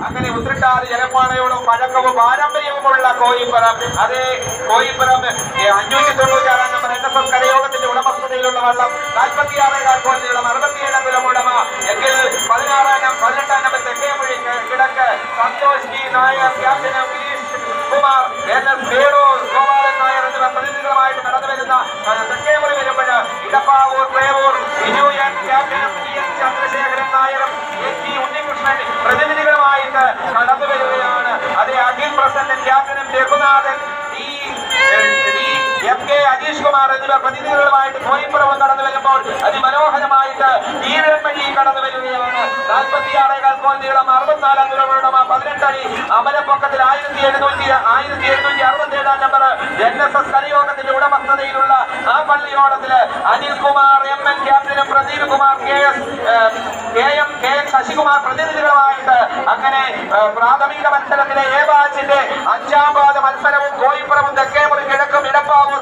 അങ്ങനെ ഉത്രട്ടാതി ജലപ്പാടയോടും പഴക്കവും പാരമ്പര്യവുമുള്ള കോയിപ്പുറം അതേ കോയിപ്പുറം അഞ്ഞൂറ്റി അഞ്ഞൂറ്റി തൊണ്ണൂറ്റാറാം നമ്പർ എൻ എസ് എസ് കരയോഗത്തിന്റെ ഉടമസ്ഥതയിലുള്ള വള്ളം നാൽപ്പത്തിയാറേകാൽ കോൽ അറുപത്തിയേഴാം അംഗുലം ഉടമ എങ്കിൽ പതിനാറാം പതിനെട്ടാം നമ്പർ തെക്കേമൊഴി കിടക്ക് Santhosh G Nair captain Girish Kumar N S Venu Gopalan Nair എന്നിവർ പ്രതിനിധികളുമായിട്ട് നടന്നു വരുന്ന തെക്കേ തെക്കേമുറി വരുമ്പോൾ ഇടപ്പാവൂർ എൻ ചന്ദ്രശേഖരൻ നായരും എൻ ജി ഉണ്ണികൃഷ്ണൻ പ്രതിനിധികളുമായിട്ട് കടന്നു വരികയാണ് പ്രസന്നൻ ക്യാപ്റ്റനും രഘുനാഥൻ ഈ എം കെ അജീഷ് കുമാർ എന്നിവർ പ്രതിനിധികളുമായിട്ട് കോയിപ്പുറവും കടന്നു വരുമ്പോൾ അതിമനോഹരമായിട്ട് വീരൻമഴി കടന്നു വരികയാണ്. നാൽപ്പത്തിയാറേകാൽ കോൽ നീളം അറുപത്തിനാലാം ദൂരമുള്ള പതിനെട്ടടി അമരപ്പൊക്കത്തിൽ ആയിരത്തി എഴുന്നൂറ്റി ആയിരത്തി എഴുന്നൂറ്റി അറുപത്തി ഏഴാം നമ്പർ എൻ എസ് എസ് കലയോഗത്തിന്റെ ഉടമസ്ഥതയിലുള്ള ആ പള്ളിയോടത്തിൽ അനിൽകുമാർ എം എൻ ക്യാപ്റ്റനും Pradeep Kumar K S K M K Sasikumar പ്രതിനിധികളുമായിട്ട് അങ്ങനെ പ്രാഥമിക മത്സരത്തിലെ എ ബാച്ചിന്റെ അഞ്ചാം പാദ മത്സരവും കോയിപ്പുറവും തെക്കേമുറി കിഴക്കും ഇടപ്പാവൂർ